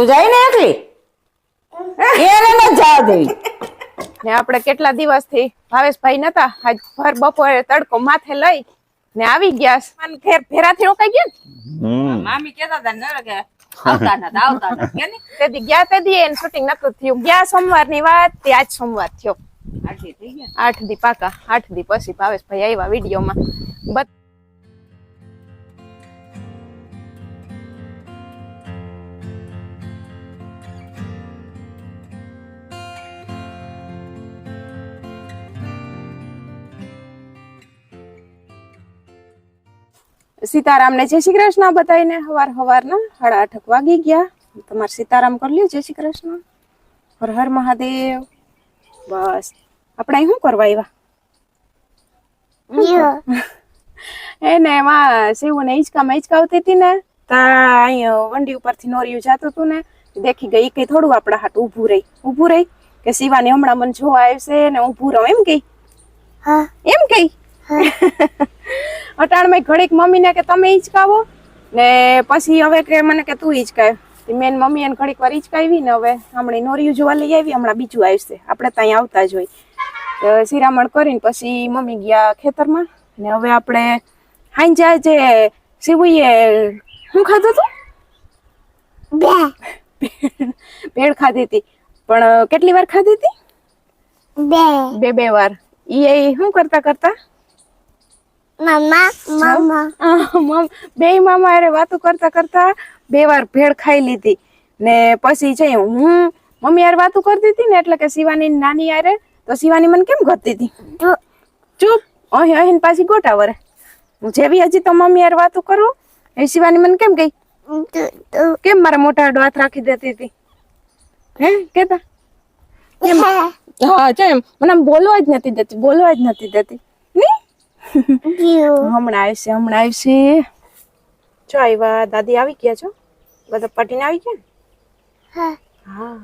તું જાય ને એકલી? એને ન જવા દેવી. ને આપણે કેટલા દિવસથી ભાવેશભાઈ નતા? આજ ભર બપોરે તડકો માથે લઈ ને આવી ગયા અને ઘેર ભેરાથી રોકાઈ ગયા ને? મામી કેતા હતા ને કે આવતા નથી આવતા નથી કે નહીં? તેથી ગયા શૂટિંગ નતું થયું. ગયા સોમવારની વાત તે આજ સોમવાર થયો. આટલી થઈ ગયા? આઠ દી પાકા આઠ દી પછી ભાવેશભાઈ આવ્યા વિડીયોમાં. બત સીતારામને જય શ્રી કૃષ્ણ બતાવીને હવાર હવારના સાડા આઠક વાગી ગયા. તમારે સીતારામ કરી લ્યો. જય શ્રી કૃષ્ણ. હર હર મહાદેવ. બસ. આપણે શું કરવા આવ્યા? એને એમાં શિવને હિંચકામાં હિંચકાવતી હતી ને તા અહીં વંડી ઉપરથી નોરિયું જાતું હતું ને દેખી ગઈ કઈ થોડું આપણા હાથ ઊભું રહી. ઊભું રહી કે શિવાની હમણાં મને જોવા આવશે ને ઊભું રહો. એમ કઈ એમ કઈ અટાણમાં ઘડીક મમ્મીને કે તમે હિંચકાવો? ને પછી હવે કે મને કે તું હિંચકાય. તે મેન મમ્મી એને ઘડીક વાર હિંચકાવી ને હવે હમણાં નોરિયું જોવા લઈ આવી હમણાં બીજું આવશે. આપણે ત્યાં આવતા જ હોય. તો શિરામણ કરીને પછી મમ્મી ગયા ખેતરમાં. ને હવે આપણે હાંજા જે શિવુએ શું ખાધું હતું? ભેળ. ખાધી હતી. પણ કેટલી વાર ખાધી હતી? બે. બે બે વાર. એ શું કરતા કરતા? મમ્મા મમ્મા બે મામા અરે વાતો કરતા કરતા બે વાર ભેળ ખાઈ લીધી. ને પછી છે હું મમ્મી યાર વાતો કરતી હતી ને એટલે કે શિવાની નાની યારે તો શિવાની મને કેમ ગતી હતી? ચૂપ. અહીં અહીં પાછી ગોટા વરે હું જેવી હજી તો મમ્મી યાર વાતો કરું એ શિવાની મને કેમ ગઈ? કેમ મારા મોટા હાથ રાખી દેતી હતી? હે કેતા? હા. છે મને બોલવા જ નથી દેતી બોલવા જ નથી દેતી. હમણાં આવશે હમણાં આવશે જો આવ્યા દાદી આવી ગયા છો? બધા પટીને આવી ગયા ને? હા. હા.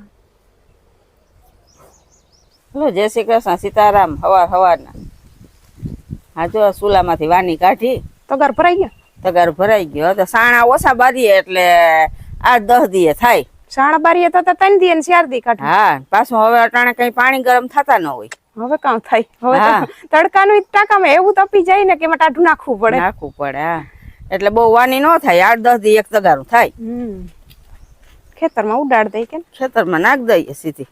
હલો જય શ્રી કૃષ્ણ સીતારામ હવાર હવારના. હા જો સુલામાંથી વાની કાઢી. તગાર ભરાઈ ગયા? તગાર ભરાઈ ગયો. તો સાણા ઓછા બારીએ એટલે આઠ દસ દીએ થાય. શાળા બારીએ તો ત્રણ દી અને ચાર દી કાઢ હા પાછું હવે અટાણે કઈ પાણી ગરમ થતા ન હોય. હવે કામ થાય? હવે તડકાનું ટાંકામાં એવું તપી જાય ને કે એમાં ટાઢું નાખવું પડે. નાખવું પડે એટલે બહુ વાની ન થાય આઠ દસ દી એક તગારું થાય. ખેતરમાં ઉડાડ દઈ કે ખેતરમાં નાખ દઈએ સીધી.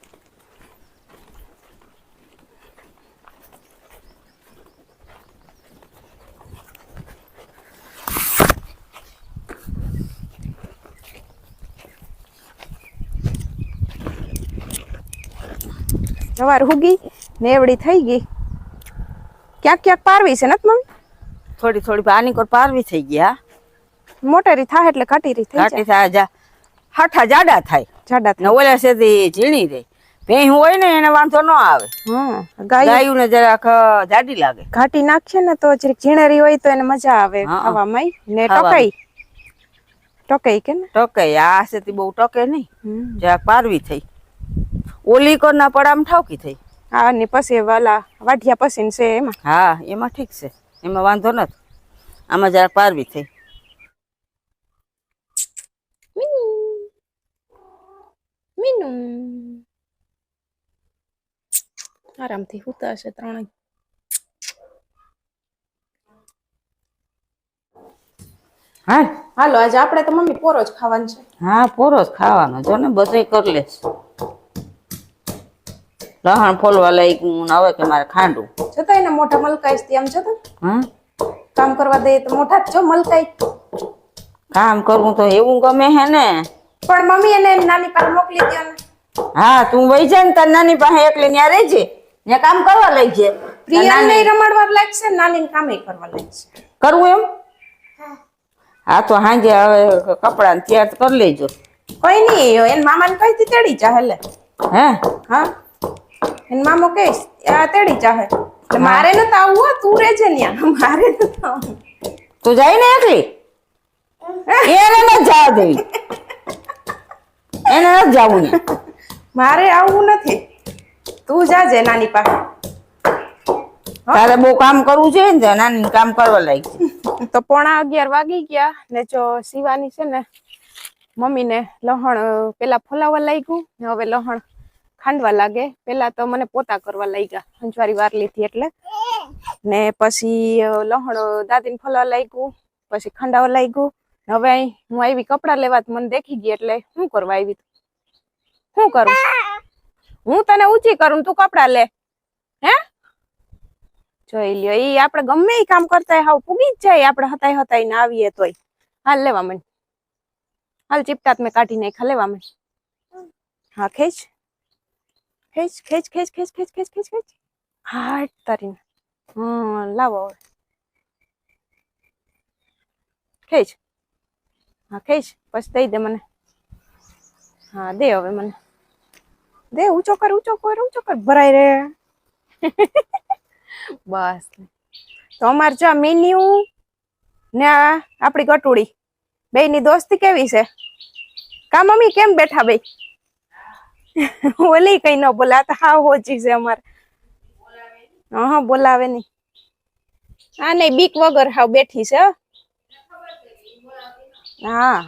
જવાર હુગી નેવડી થઈ ગઈ. ક્યાંક ક્યાંક પારવી છે ને મમ્મી? થોડી થોડી પાણી કોર પારવી થઈ ગયા મોટેરી થાય એટલે કાટીરી થઈ ઘાટી થાય જા. હાઠા જાડા થાય. જાડા ને ઓલા સીધી ઝીણી રહે. ભેં હોય ને એને વાંધો ન આવે. હા ગાય. ને જરાક જાડી લાગે. ઘાટી નાખીએ ને તો જરીક ઝીણેરી હોય તો એને મજા આવે ખાવામાં. ને. ટકાઈ. ટકાઈ કે ને? ટકે આ સેથી બહુ ટકે નહીં. જરાક પારવી થઈ. ઓલી કોરના પડામ ઠાવકી થઈ? હા ને પછી વાલા વાઢિયા પછી છે એમાં. હા એમાં ઠીક છે. એમાં વાંધો નથી. આમાં જરા પારવી થઈ. મીનુ. આરામથી હુતા હશે ત્રણેય. હા હાલો આજે આપણે તો મમ્મી પોરો જ ખાવાનું છે. હા પોરો જ ખાવાનો જો ને બધે કરી લેશ. લહણ ફોલવા હું ને હવે કે મારે ખાંડું. છતાં એને મોઢા મલકાઈશ તેમ છતાં હા કામ કરવા દે તો મોઢા જ છો મલકાઈ. કામ કરવું તો એવું ગમે હે ને. પણ મમ્મી એને નાની પાસે મોકલી દો ને. હા તું વહી જા ને તાર નાની પાસે એકલી ત્યાં રહેજે ને કામ કરવા લઈ જે પ્રિયા નહીં રમાડવા લાગશે નાની કામે કરવા લાગશે. કરવું એમ? હા. તો હાંજે હવે કપડા તૈયાર કરી લેજો. કોઈ નહીં એને મામાને થી તેડી જા હેલે. હે? હા. એને મામો કહીશ આ તેડી જાહે એટલે મારે ન આવવું હો, તું રહેજે ન્યા. મારે ન આવવું તું જાય ને એકલી? એને ન જવા દેવી. એને ન જવું ને. મારે આવવું નથી. તું જાજે નાની પાસે. તારે બહુ કામ કરવું છે ને નાની કામ કરવા લાગી. તો પોણા અગિયાર વાગી ગયા ને જો શિવાની છે ને મમ્મીને લહણ પેલા ફોલાવા લાગ્યું ને હવે લહણ ખાંડવા લાગે. પેલા તો મને પોતા કરવા લાગ્યા હંજવારી વાર લીધી એટલે. ને પછી લહણ દાદીને ફલવા લાગ્યું, પછી ખાંડાવા લાગ્યું. હવે હું આવી કપડા લેવા મને દેખી ગઈ એટલે શું કરવા આવી? શું કરું? હું તને ઊંચી કરું તું કપડા લે. હે? જોઈ લ્યો એ આપણે ગમે એ કામ કરતા હાવ પૂગી જ જાય. આપણે હતાય હતાય ને આવીએ તોય. હાલ લેવા મને. હાલ ચીપટાત મેં કાઢી નાખા લેવા મને. હા, ખેંચ. ખેંચ ખેંચ ખેંચ ખેંચ ખેંચ ખેંચ ખેંચ ખેંચ. હાટ તારીને. હમ, લાવો હવે. ખેંચ. હા, ખેંચ. પછી દઈ દે મને. હા, દે હવે મને. દે, ઊંચો કર ઊંચો કર ઊંચો કર. ભરાય રે. બસ. તો અમારે જો મેન્યુ ને આપણી કટોળી બે ની દોસ્તી કેવી છે? કા મમ્મી, કેમ બેઠા બે ઓલી કઈ ન બોલાતા હા હોજી છે અમારે. હા, બોલાવે નહીં. હા, નહીં, બીક વગર હાવ બેઠી છે, હા.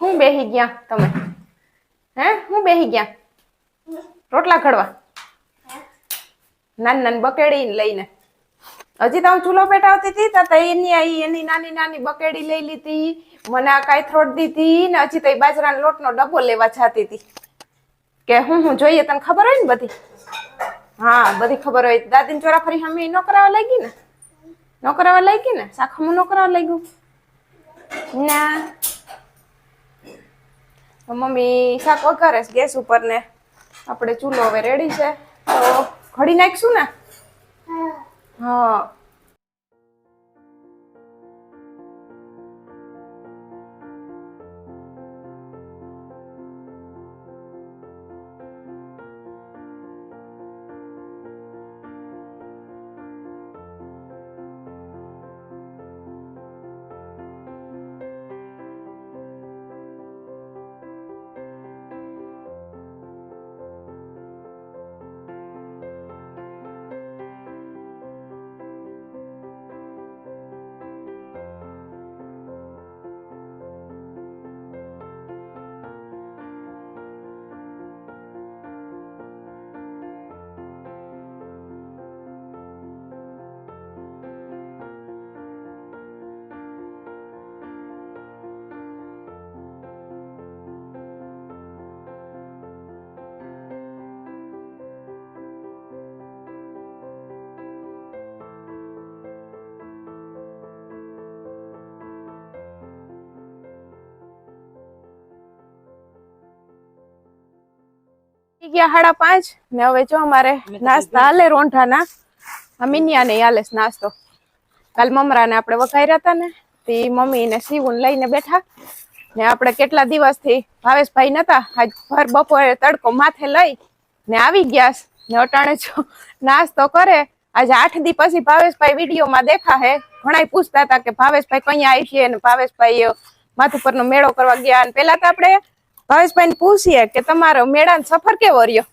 હું. બેહી ગયા તમે? હે, હું બેહી ગયા? રોટલા ઘડવા? નાન નાન બકેડી લઈને. હજી તો હું ચૂલો પેટાવતી હતી તો એની એની નાની નાની બકેડી લઈ લીધી, મને આ કાંઈ થોડ દીધી ને હજી તો એ બાજરાના લોટનો ડબ્બો લેવા જાતી હતી. કે હું હું જોઈએ તને ખબર હોય ને બધી? હા, બધી ખબર હોય. દાદીને ચોરાફરી હમી ન કરાવવા લાગી ને? ન કરાવવા લાગી ને? સાખમું ન કરાવવા લાગ્યું? ના. મમ્મી શાક વઘારે ગેસ ઉપર ને આપણે ચૂલો હવે રેડી છે. તો ઘડી નાખશું ને? 哦。ગયા સાડા પાંચ. ને હવે જો અમારે નાસ્તા હાલે રોંઢાના. આ મિનિયા ને હાલે નાસ્તો. કાલ મમરા ને આપણે વખાઈ હતા ને તે મમ્મી ને સીવું લઈને બેઠા. ને આપણે કેટલા દિવસથી ભાવેશભાઈ નતા આજ ભર બપોરે તડકો માથે લઈ ને આવી ગયા ને અટાણે જો નાસ્તો કરે આજે આઠ દી પછી ભાવેશભાઈ વિડીયોમાં દેખા હે ઘણા પૂછતા હતા કે ભાવેશભાઈ કઈ આવી છે ને ભાવેશભાઈ માથુપર નો મેળો કરવા ગયા અને પેલા તો આપણે ભાવેશભાઈ ને પૂછીએ કે તમારો મેળાનો સફર કેવો રહ્યો?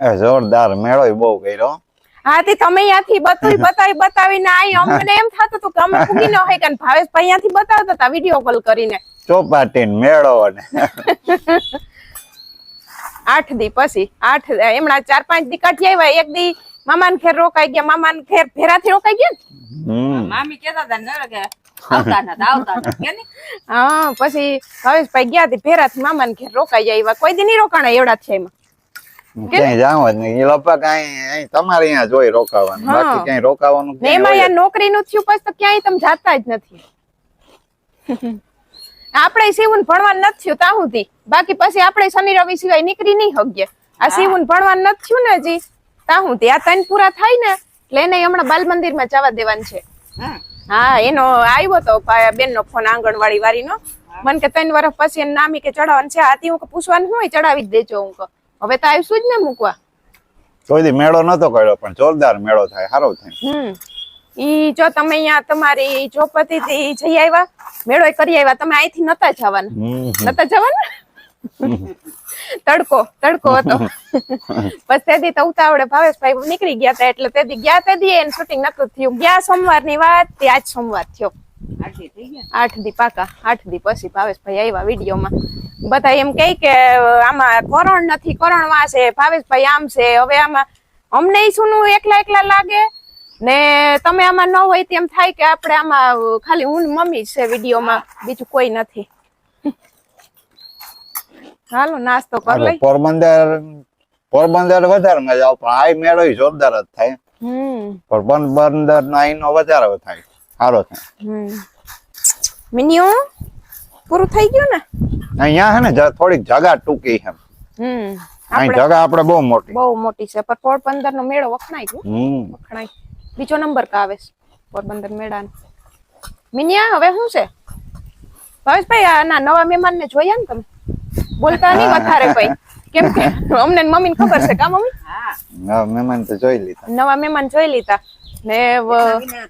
એ જોરદાર મેળો બહુ કર્યો. હા તે તમે અહીંયાથી બધું બતાવી બતાવીને આઈ અમને એમ થતું હતું કે અમે પૂગી ન હોય કે ભાવેશભાઈ અહીંયાથી બતાવતા હતા વીડિયો કોલ કરીને. ચોપાટી મેળો અને. આઠ દી પછી આઠ એમણા ચાર પાંચ દી કાઢી આવ્યા. એક દી મામાન ખેર રોકાઈ ગયા. મામાન ખેર ફેરાથી રોકાઈ ગયા ને? મામી કેતા હતા ને કે આવતા આવતા? હા પછી ભાવેશભાઈ ગયા તી ભેરાથી મામાન ઘેર રોકાઈ આવ્યા. કોઈ દી નહીં રોકાણા એવડા છે એમાં. ક્યાંય જાવ જ નહીં. એ લગભગ અહીં અહીં તમારે અહીંયા જોઈ રોકાવાનું. બાકી ક્યાંય રોકાવાનું ને એમાં નોકરી નું થયું પછી તો ક્યાંય તમે જાતા જ નથી. આપણે સીવન ભણવાનું નથી થયું ત્યાં સુધી. બાકી પછી આપણે શનિ રવિ સિવાય નીકળી નહીં હગીએ આ સીવન ભણવાનું નથી થયું ને હજી. ત્યાં સુધી. આ ત્રણ પૂરા થાય ને એટલે એને હમણાં બાલ મંદિરમાં જવા દેવાનું છે. હા. હા એનો આવ્યો તો બેન નો ફોન આંગણવાડી વાળી નો મને કે ત્રણ વર્ષ પછી એને નામી કે ચડાવવાનું છે. આથી હું પૂછવાનું હોય ચડાવી જ દેજો હું હવે તો આવીશું જ ને મૂકવા. કોઈ મેળો નતો કર્યો પણ જોરદાર મેળો થાય સારો થાય. હમ. ઈ જો તમે અહીંયા તમારી ચોપતી થી જઈ આવ્યા મેળો કરી આવ્યા તમે અહીંથી નતા જવાના. નતા જવાના? તડકો તડકો હતો. બસ તેથી તો ઉતાવળે ભાવેશભાઈ નીકળી ગયા હતા એટલે તેથી ગયા તેથી એને શૂટિંગ નતું થયું. ગયા સોમવારની વાત તે આજ સોમવાર થયો. આઠ દી પાકા આઠ દી પછી ભાવેશભાઈ આવ્યા વિડીયોમાં. બધા એમ કહે કે આમાં કરણ નથી કરણ વા છે ભાવેશભાઈ આમ છે. હવે આમાં અમને શું સુનું એકલા એકલા લાગે? ને તમે આમાં ન હોય તેમ થાય કે આપણે આમાં ખાલી હું મમ્મી છે વિડીયોમાં બીજું કોઈ નથી. હાલો નાસ્તો કર લઈ પોરબંદર પોરબંદર વધારે મજા આવે પણ આ મેળો જોરદાર જ થાય. હમ. પોરબંદર નો અહીંનો વધારે. થાય સારો થાય. હમ. મિનિયો પૂરું થઈ ગયું ને? અહીંયા હે ને થોડીક જગા ટૂંકી છે. હમ. અહીં જગા આપણે બહુ મોટી. બહુ મોટી છે પણ પોરબંદર નો મેળો વખણાય ગયો હમ. વખણાય. બીજો નંબર કા આવે છે પોરબંદર મેળાનો. મિનિયા હવે શું છે? ભાવેશભાઈ આના નવા મહેમાન ને જોયા ને તમે? બોલતા નહીં વધારે ભાઈ કેમ કે અમને ને ખબર છે કા મમ્મી? હા. મહેમાન તો જોઈ લીધા. નવા મહેમાન જોઈ લીધા. ને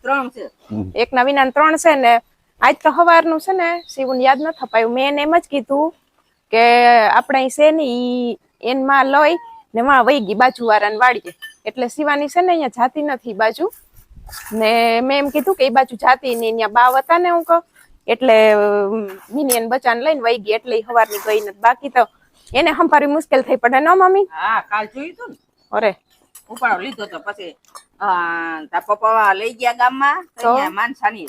ત્રણ છે. એક ના વિના ત્રણ છે ને આજ તો સવારનું છે ને શિવન યાદ ન થપાયું. મેં એને એમ જ કીધું કે આપણે છે ને ઈ એનમાં લઈ ને માં વહી ગઈ બાજુ વાળાને વાળીએ. એટલે શિવાની છે ને અહીંયા જાતી નથી બાજુ. ને મેં એમ કીધું કે એ બાજુ જાતી ને અહીંયા બાવ હતા ને હું કહું. એટલે મિનિયન બચાને લઈને વહી ગઈ એટલે હવારની સવારની ગઈ નથી બાકી. તો એને સંભાળવી મુશ્કેલ થઈ પડે ન મમ્મી? હા કાલ જોયું તું અરે. ઉપાડો લીધો તો પછી પપ્પા લઈ ગયા ગામમાં તો? માનસાની.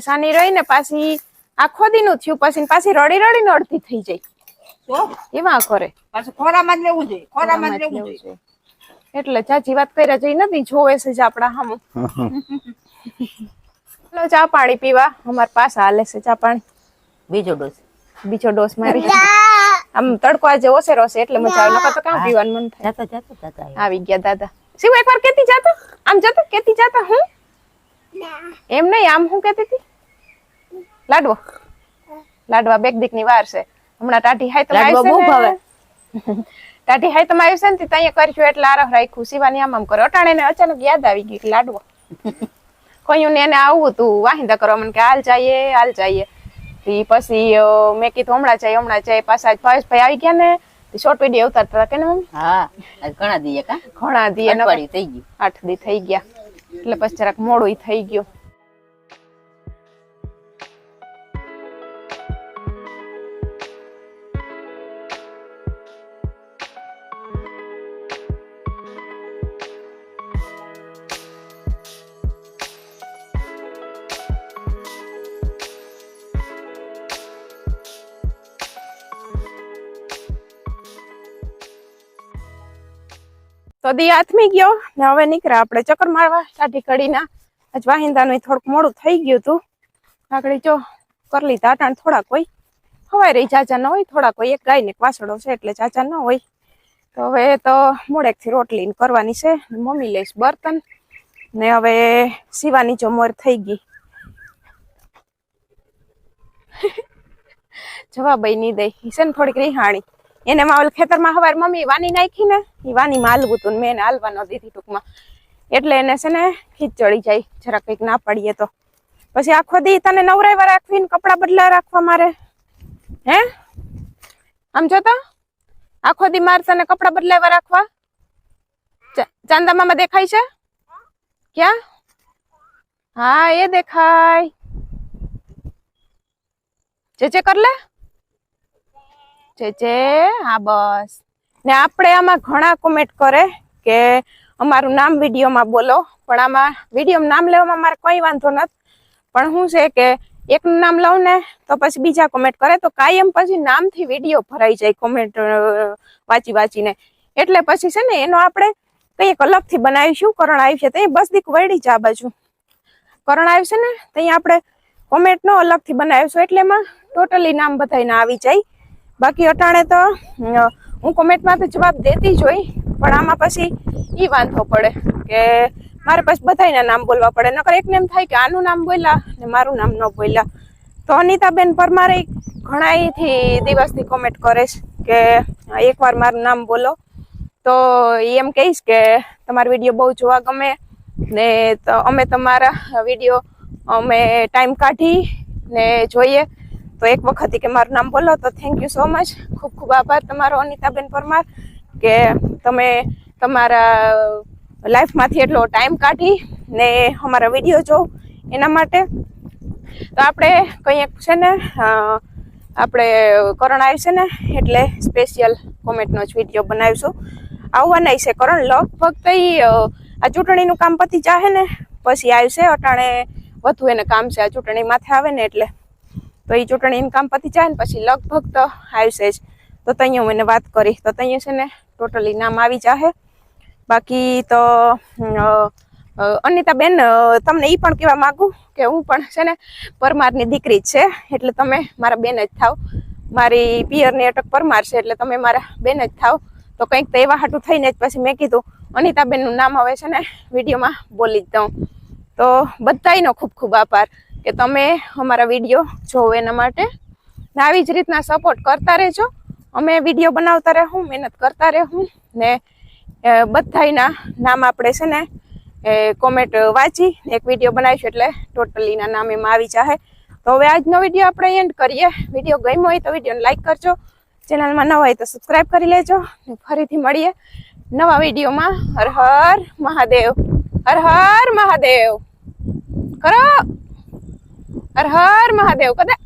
સાની રહી ને પાછી આખો દીનું થયું પછી ને પાછી રડી રડીને અડધી થઈ જાય. તો? એમાં કરે. પાછું ખોરામાં જ લેવું જોઈએ ખોરામાં જ લેવું જોઈએ. એટલે ચાચી વાત કર્યા જઈ નથી જોવે છે જ આપડા હમ. ચલો ચા પાણી પીવા. અમાર પાસે હાલે છે ચા પાણી. બીજો ડોસ બીજો ડોસ મારી. આમ તડકો આજે ઓસેરો છે એટલે મજા આવે. નકર તો કામ પીવાનું મન થાય. જાતા જાતા દાદા આવી ગયા દાદા. શિવ એકવાર કેતી જાતો? આમ જતો? કેતી જાતો? હું? એમ નહીં આમ હું કેતી હતી? લાડવો. લાડવા બેક દીકની વાર છે. હમણાં ટાઢી હાય તમે લાડવા બહુ ભાવે. ટાઢી હાય તમે આવ્યું છે ને ત્યાં કરશું એટલે આરહ રાખ્યું. શિવાની આમ આમ કરો. અટાણે ને અચાનક યાદ આવી ગયું કે લાડવો. કહ્યું ને એને આવું તું વાહિંદા કરવા મને કે હાલ જઈએ હાલ જઈએ. ઈ પછી મેં કીધું હમણાં જાય હમણાં જાય. પાછા આજ ભાવેશભાઈ આવી ગયા ને શોર્ટ વીડિયો ઉતારતા હતા કે ને મમ્મી? હા ઘણા દીએ કા ઘણા દીએ થઈ ગયું. આઠ દી થઈ ગયા. એટલે પછી જરાક મોડું થઈ ગયું. તો દી હાથમી ગયો. ને હવે નીકળ્યા આપણે ચક્કર મારવા સાઠી કડીના આજ વાહિંદાનું થોડુંક મોડું થઈ ગયું હતું આગળ જો કરી લીધા અટાણ હોય હવાય રહી ચાચા ન હોય, થોડા કોઈ. એક ગાય ને વાસળો છે એટલે ચાચા ન હોય. તો હવે તો મોડેકથી રોટલી કરવાની છે. મમ્મી લઈશ બર્તન. ને હવે સીવાની જો મોર થઈ ગઈ. જવાબ નહીં દઈ છે ને થોડીક રિહાણી. એને માવલ ખેતરમાં હવાર મમ્મી વાની નાખી ને. એ વાની માં હાલવું તું ને મેં એને હાલવા ન દીધી ટૂંકમાં. એટલે એને છે ને ખીચ ચડી જાય જરા કંઈક ના પડીએ તો. પછી આખો દી તને નવરાયવા રાખવી ને કપડા બદલા રાખવા મારે? હે? આમ જો તો આખો દી મારે તને કપડા બદલાવા રાખવા? ચાંદા મામા દેખાય છે? ક્યાં? હા, એ દેખાય. જે જે કર લે. જે જે હા, બસ. ને આપણે આમાં ઘણા કોમેન્ટ કરે કે અમારું નામ વિડીયોમાં બોલો, પણ આમાં વિડીયોમાં નામ લેવામાં મારે કંઈ વાંધો નથી. પણ શું છે કે એકનું નામ લઉં ને, તો પછી બીજા કોમેન્ટ કરે, તો કાયમ પછી નામથી વીડિયો ભરાઈ જાય કોમેન્ટ વાંચી વાંચીને. એટલે પછી છે ને એનો આપણે કંઈક અલગથી બનાવીશું, કરણ આવ્યું છે ત્યાં બસ દીક વળી જ બાજુ. કરણ આવ્યું છે ને ત્યાં આપણે કોમેન્ટનો અલગથી બનાવીશું, એટલે એમાં ટોટલી નામ બધાને આવી જાય. બાકી અટાણે તો હું કોમેન્ટમાં તો જવાબ દેતી જ હોય, પણ આમાં પછી એ વાંધો પડે કે મારે પછી બધાયના નામ બોલવા પડે. નકર એકને એમ થાય કે આનું નામ બોલ્યા ને મારું નામ ન બોલ્યા. તો અનિતાબેન પરમારે ઘણાયથી દિવસથી કોમેન્ટ કરે છે કે એકવાર મારું નામ બોલો. તો એમ કહીશ કે તમારો વીડિયો બહુ જોવા ગમે ને અમે તમારા વીડિયો અમે ટાઈમ કાઢી ને જોઈએ. તો એક વખત કે મારું નામ બોલો તો થેન્ક યુ સો મચ ખૂબ ખૂબ આભાર તમારો, અનિતાબેન પરમાર, કે તમે તમારા લાઈફમાંથી એટલો ટાઈમ કાઢી ને અમારા વીડિયો જો એના માટે. તો આપણે કંઈક છે ને આપણે કરણ આવશે ને, એટલે સ્પેશિયલ કોમેન્ટનો જ વીડિયો બનાવીશું. આવવાના છે કરણ, લગભગ તો આ ચૂંટણીનું કામ પતી જાહે ને, પછી આવશે અટાણે વધુ એને કામ છે, આ ચૂંટણી માથે આવે ને એટલે. તો એ ચૂંટણી ઇન્કમ પતી જાય ને પછી લગભગ તો આવશે જ. તો ત્યાં હું એને વાત કરી. તો ત્યાં છે ને ટોટલી નામ આવી જાહે. બાકી તો અનિતાબેન તમને એ પણ કહેવા માગું કે હું પણ છે ને પરમારની દીકરી જ છે. એટલે તમે મારા બેન જ થાવ. મારી પિયરની અટક પરમાર છે, એટલે તમે મારા બેન જ થાવ. તો કંઈક તો એવા હાટું થઈને જ પછી મેં કીધું, અનિતાબેનનું નામ હવે છે ને વિડીયોમાં બોલી જ દઉં. તો બધાયનો ખૂબ ખૂબ આભાર. કે તમે અમારા વીડિયો જોવો એના માટે. આવી જ રીતના સપોર્ટ કરતા રહેજો. અમે વીડિયો બનાવતા રહેવું મહેનત કરતા રહેવું ને બધાના નામ આપણે છે ને, એ કોમેન્ટ વાંચી એક વીડિયો બનાવીશું એટલે ટોટલીના નામ એમાં આવી જાહે. તો હવે આજનો વીડિયો આપણે એન્ડ કરીએ. વીડિયો ગમ્યો હોય તો વિડીયોને લાઇક કરજો. ચેનલમાં નવા હોય તો સબસ્ક્રાઈબ કરી લેજો ફરીથી મળીએ નવા વિડીયોમાં. હર હર મહાદેવ. હર હર મહાદેવ. કરો! હર હર મહાદેવ કદા